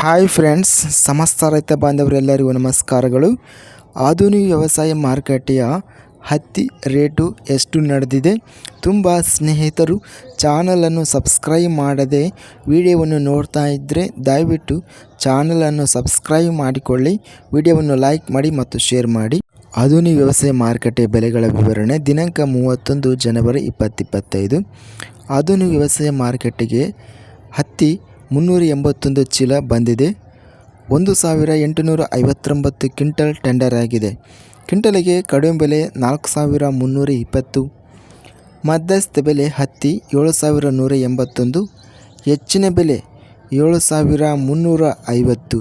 Hi friends ಸಮಸ್ತ ರೈತ ಬಾಂಧವರೆಲ್ಲರಿಗೂ ನಮಸ್ಕಾರಗಳು. ಆಧುನಿಕ ವ್ಯವಸಾಯ ಮಾರುಕಟ್ಟೆಯ ಹತ್ತಿ ರೇಟು ಎಷ್ಟು ನಡೆದಿದೆ? ತುಂಬ ಸ್ನೇಹಿತರು ಚಾನಲನ್ನು ಸಬ್ಸ್ಕ್ರೈಬ್ ಮಾಡದೆ ವಿಡಿಯೋವನ್ನು ನೋಡ್ತಾ ಇದ್ದರೆ ದಯವಿಟ್ಟು ಚಾನಲನ್ನು ಸಬ್ಸ್ಕ್ರೈಬ್ ಮಾಡಿಕೊಳ್ಳಿ, ವಿಡಿಯೋವನ್ನು ಲೈಕ್ ಮಾಡಿ ಮತ್ತು ಶೇರ್ ಮಾಡಿ. ಆಧುನಿಕ ವ್ಯವಸಾಯ ಮಾರುಕಟ್ಟೆ ಬೆಲೆಗಳ ವಿವರಣೆ, ದಿನಾಂಕ ಮೂವತ್ತೊಂದು ಜನವರಿ ಇಪ್ಪತ್ತಿಪ್ಪತ್ತೈದು ಆಧುನಿಕ ವ್ಯವಸಾಯ ಮಾರುಕಟ್ಟೆಗೆ ಹತ್ತಿ ಮುನ್ನೂರ ಎಂಬತ್ತೊಂದು ಚೀಲ ಬಂದಿದೆ. ಒಂದು ಸಾವಿರ ಎಂಟುನೂರ ಐವತ್ತೊಂಬತ್ತು ಕ್ವಿಂಟಲ್ ಟೆಂಡರ್ ಆಗಿದೆ. ಕ್ವಿಂಟಲಿಗೆ ಕಡಿಮೆ ಬೆಲೆ ನಾಲ್ಕು ಸಾವಿರ ಮುನ್ನೂರ ಇಪ್ಪತ್ತು, ಮಧ್ಯಸ್ಥ ಬೆಲೆ ಹತ್ತಿ ಏಳು ಸಾವಿರ ನೂರ ಎಂಬತ್ತೊಂದು, ಹೆಚ್ಚಿನ ಬೆಲೆ ಏಳು ಸಾವಿರ ಮುನ್ನೂರ ಐವತ್ತು.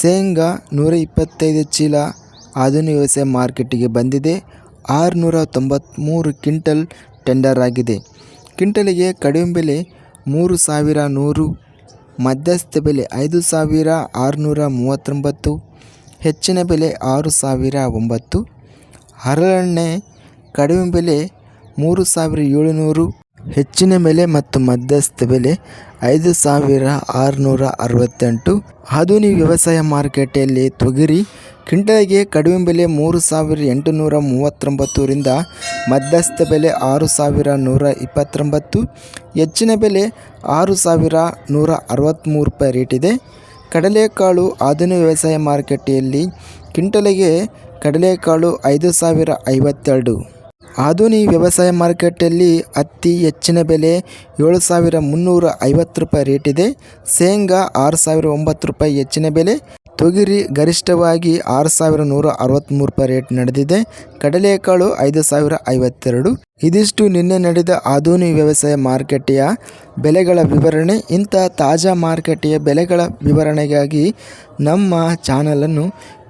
ಶೇಂಗಾ ನೂರ ಇಪ್ಪತ್ತೈದು ಚೀಲ ಆಧುನಿಕ ವ್ಯವಸಾಯ ಮಾರ್ಕೆಟಿಗೆ ಬಂದಿದೆ. ಆರುನೂರ ತೊಂಬತ್ತ್ಮೂರು ಕ್ವಿಂಟಲ್ ಟೆಂಡರ್ ಆಗಿದೆ. ಕ್ವಿಂಟಲಿಗೆ ಕಡಿಮೆ ಬೆಲೆ ಮೂರು ಸಾವಿರ ನೂರು, ಮಧ್ಯಸ್ಥ ಬೆಲೆ ಐದು ಸಾವಿರ ಆರುನೂರ ಮೂವತ್ತೊಂಬತ್ತು, ಹೆಚ್ಚಿನ ಬೆಲೆ ಆರು ಸಾವಿರ ಒಂಬತ್ತು, ಹರಳೆಣ್ಣೆ ಕಡಿಮೆ ಬೆಲೆ ಮೂರು ಸಾವಿರ ಏಳುನೂರು ಹೆಚ್ಚಿನ ಬೆಲೆ ಮತ್ತು ಮಧ್ಯಸ್ಥ ಬೆಲೆ ಐದು ಸಾವಿರ ಆರುನೂರ ಅರವತ್ತೆಂಟು. ಆಧುನಿಕ ವ್ಯವಸಾಯ ಮಾರುಕಟ್ಟೆಯಲ್ಲಿ ತೊಗರಿ ಕ್ವಿಂಟಲ್ಗೆ ಕಡಿಮೆ ಬೆಲೆ ಮೂರು ಸಾವಿರ ಎಂಟುನೂರ ಮೂವತ್ತೊಂಬತ್ತರಿಂದ ಮಧ್ಯಸ್ಥ ಬೆಲೆ ಆರು ಸಾವಿರ ನೂರ ಇಪ್ಪತ್ತೊಂಬತ್ತು. ಹೆಚ್ಚಿನ ಬೆಲೆ ಆರು ಸಾವಿರ ನೂರ ಅರವತ್ತ್ಮೂರು ರೂಪಾಯಿ ರೇಟ್ ಇದೆ. ಕಡಲೆಕಾಳು ಆಧುನಿಕ ವ್ಯವಸಾಯ ಮಾರುಕಟ್ಟೆಯಲ್ಲಿ ಕ್ವಿಂಟಲಿಗೆ ಕಡಲೆಕಾಳು ಐದು ಸಾವಿರ ಐವತ್ತೆರಡು. ಆಧುನಿಕ ವ್ಯವಸಾಯ ಮಾರುಕಟ್ಟೆಯಲ್ಲಿ ಹತ್ತಿ ಹೆಚ್ಚಿನ ಬೆಲೆ ಏಳು ಸಾವಿರ ಮುನ್ನೂರ ಐವತ್ತು ರೂಪಾಯಿ ರೇಟ್ ಇದೆ. ಶೇಂಗಾ ಆರು ಸಾವಿರ ಒಂಬತ್ತು ರೂಪಾಯಿ ಹೆಚ್ಚಿನ ಬೆಲೆ. ತೊಗರಿ ಗರಿಷ್ಠವಾಗಿ ಆರು ಸಾವಿರ ನೂರ ಅರವತ್ತ್ಮೂರು ರೂಪಾಯಿ ರೇಟ್ ನಡೆದಿದೆ. ಕಡಲೆಕಾಳು ಐದು ಸಾವಿರ ಐವತ್ತೆರಡು. ಇದಿಷ್ಟು ನಿನ್ನೆ ನಡೆದ ಆಧುನಿಕ ವ್ಯವಸಾಯ ಮಾರುಕಟ್ಟೆಯ ಬೆಲೆಗಳ ವಿವರಣೆ. ಇಂಥ ತಾಜಾ ಮಾರುಕಟ್ಟೆಯ ಬೆಲೆಗಳ ವಿವರಣೆಗಾಗಿ ನಮ್ಮ ಚಾನಲನ್ನು